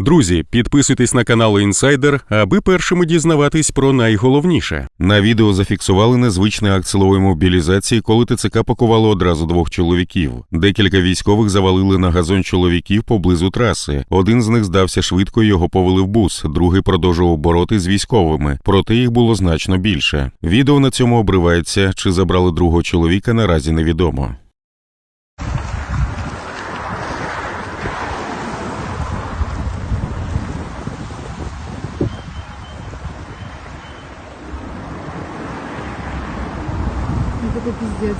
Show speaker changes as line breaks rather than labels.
Друзі, підписуйтесь на канал Інсайдер, аби першими дізнаватись про найголовніше. На відео зафіксували незвичний акт силової мобілізації, коли ТЦК пакувало одразу двох чоловіків. Декілька військових завалили на газон чоловіків поблизу траси. Один з них здався швидко, його повели в бус, другий продовжував бороти з військовими, проте їх було значно більше. Відео на цьому обривається. Чи забрали другого чоловіка, наразі невідомо.
Это пиздец.